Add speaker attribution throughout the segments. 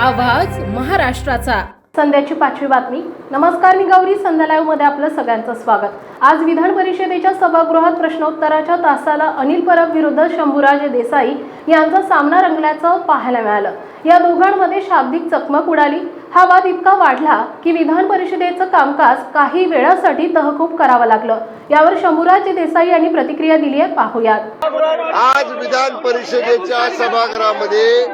Speaker 1: आवाज महाराष्ट्राचा.
Speaker 2: संध्याची पाचवी बातमी. नमस्कार मी गौरी संध्या लाईव्हमध्ये आपलं सगळ्यांचं स्वागत. आज विधान परिषदेच्या सभागृहात प्रश्नोत्तराच्या तासाला अनिल परब विरुद्ध शंभूराजे देसाई यांचा सामना रंगल्याचं पाहायला मिळालं. या दोघांमध्ये शाब्दिक चकमक उडाली. हा वाद इतका वाढला की विधान परिषदेचं कामकाज काही वेळासाठी तहकूब करावं लागलं. यावर शंभूराजे देसाई यांनी प्रतिक्रिया दिली आहे. पाहूयात.
Speaker 3: आज विधान परिषदेच्या सभागृहामध्ये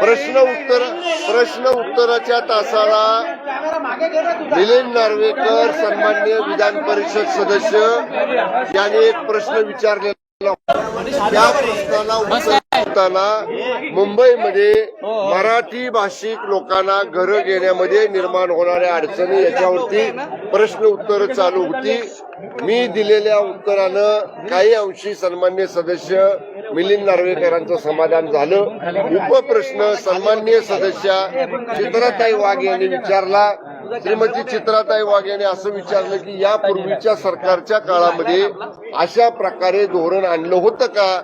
Speaker 3: प्रश्न उत्तर प्रश्न उत्तराच्या तासाला मिलिंद नार्वेकर सन्मान्य विधान परिषद सदस्य यांनी एक प्रश्न विचारलेला होता. त्या प्रश्नाला उत्तर असताना मुंबईमध्ये मराठी भाषिक लोकांना घरं घेण्यामध्ये निर्माण होणाऱ्या अडचणी याच्यावरती प्रश्न उत्तर चालू होती. मी दिलेल्या उत्तरानं काही अंशी सन्मान्य सदस्य मिलिंद नार्वेकरांचं समाधान झालं. उपप्रश्न सन्मान्य सदस्या चित्राताई वाघ यांनी विचारला. श्रीमती चित्राताई वाघ यांनी असं विचारलं की यापूर्वीच्या सरकारच्या काळामध्ये अशा प्रकारे धोरण आणलं होतं का?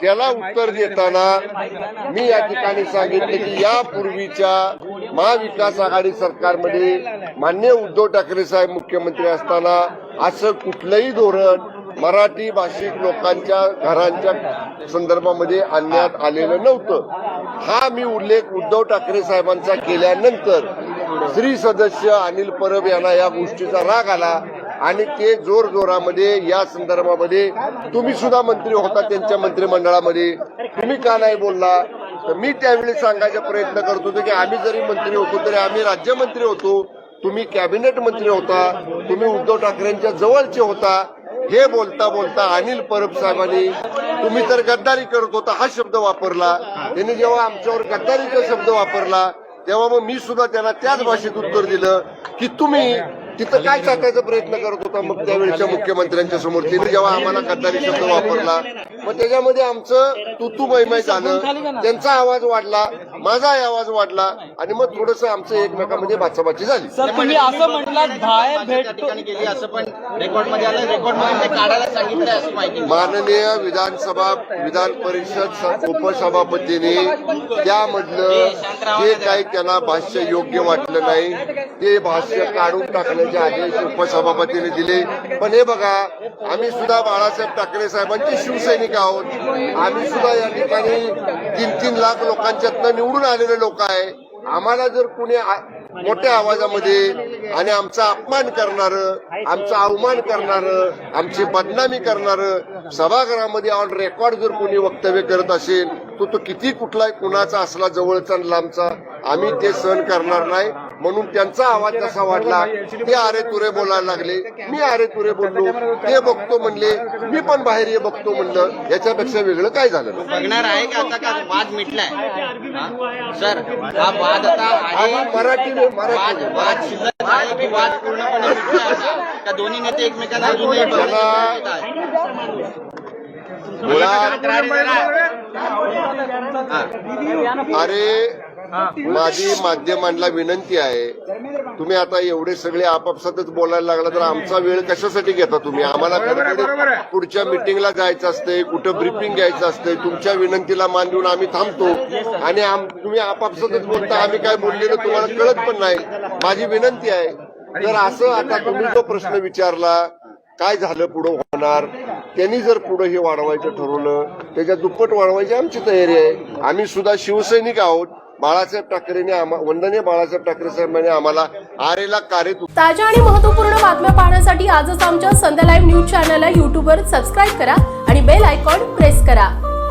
Speaker 3: त्याला उत्तर देताना मी या ठिकाणी सांगितले की यापूर्वीच्या महाविकास आघाडी सरकारमध्ये मान्य उद्धव ठाकरे साहेब मुख्यमंत्री असताना असं कुठलंही धोरण मराठी भाषिक लोकांच्या घरांच्या संदर्भामध्ये आणण्यात आलेलं नव्हतं. हा मी उल्लेख उद्धव ठाकरे साहेबांचा केल्यानंतर श्री सदस्य अनिल परब यांना या गोष्टीचा राग आला. आणि ते जोर जोरामध्ये या संदर्भामध्ये तुम्ही सुद्धा मंत्री होता त्यांच्या मंत्रिमंडळामध्ये. तुम्ही का नाही बोलला? तर मी त्यावेळी सांगायचा प्रयत्न करत होतो की आम्ही जरी मंत्री होतो तरी आम्ही राज्यमंत्री होतो. तुम्ही कॅबिनेट मंत्री होता. तुम्ही उद्धव ठाकरेंच्या जवळचे होता. हे बोलता बोलता अनिल परब साहेबांनी तुम्ही तर गद्दारी करत होता हा शब्द वापरला. त्यांनी जेव्हा आमच्यावर गद्दारीचा शब्द वापरला तेव्हा मग मी सुद्धा त्यांना त्याच भाषेत उत्तर दिलं की तुम्ही तिथं काय टाकायचा प्रयत्न करत होता? मग त्यावेळेच्या मुख्यमंत्र्यांच्या समोर. तिने जेव्हा आम्हाला गद्दारी शब्द वापरला मग त्याच्यामध्ये आमचं तुतू मैमय झालं. त्यांचा आवाज वाढला. माझाही आवाज वाढला आणि मग थोडस आमचं एकमेकांमध्ये बाचाबाची झाली.
Speaker 4: सर तुम्ही असं म्हटलात बाहेर
Speaker 5: केली असं पण रेकॉर्डमध्ये आलं रेकॉर्डमध्ये ते काढायला सांगितलं असं माहिती
Speaker 3: माननीय विधानसभा विधान परिषद उपसभापतींनी त्यामधलं जे काही त्यांना भाष्य योग्य वाटलं नाही ते भाष्य काढून टाकण्याचे आदेश उपसभापतीने दिले. पण हे बघा आम्ही सुद्धा बाळासाहेब ठाकरे साहेबांचे शिवसैनिक आहोत. आम्ही सुद्धा या ठिकाणी तीन तीन लाख लोकांच्यातनं निवडून आलेले लोक आहे. आम्हाला जर कुणी मोठ्या आवाजामध्ये आणि आमचा अपमान करणार आमचा अवमान करणार आमची बदनामी करणार सभागृहामध्ये ऑन रेकॉर्ड जर कोणी वक्तव्य करत असेल तो तो किती कुठला कुणाचा असला जवळचा लांबचा आम्ही ते सहन करणार नाही. म्हणून त्यांचा आवाज जसा वाढला ते अरे तुरे बोलायला लागले मी अरे तुरे बोललो ते बघतो म्हणले मी पण बाहेर ये बघतो म्हणलं याच्यापेक्षा वेगळं काय झालं.
Speaker 5: बघणार आहे का आता का वाद मिटलाय? सर हा वाद आता
Speaker 3: मराठी
Speaker 5: वाद
Speaker 3: मराठी
Speaker 5: वाद शिल्लक आहे की वाद पूर्णपणे का दोन्ही नेते एकमेकांना.
Speaker 3: अरे माझी माध्यमांना विनंती आहे तुम्ही आता एवढे सगळे आपापसातच बोलायला लागला तर आमचा वेळ कशासाठी घेता तुम्ही? आम्हाला पुढच्या मिटिंगला जायचं असतंय कुठं ब्रिफिंग घ्यायचं असतंय तुमच्या विनंतीला मान देऊन आम्ही थांबतो. आणि तुम्ही आपापसातच बोलता आम्ही काय बोललेलं तुम्हाला कळत पण नाही. माझी विनंती आहे जर असं आता तुम्ही जो प्रश्न विचारला काय झालं पुढं होणार त्यांनी जर पुढं हे वाढवायचं ठरवलं त्याच्या दुप्पट वाढवायची आमची तयारी आहे. आम्ही सुद्धा शिवसैनिक आहोत बाळासाहेब ठाकरेंनी वंदनीय बाळासाहेब ठाकरे साहेबांनी आम्हाला आरेला कार्य
Speaker 2: ताज्या आणि महत्त्वपूर्ण बातम्या पाहण्यासाठी आजच आमच्या संध्या लाईव्ह न्यूज चॅनलला युट्यूबवर सबस्क्राईब करा आणि बेल आयकॉन प्रेस करा.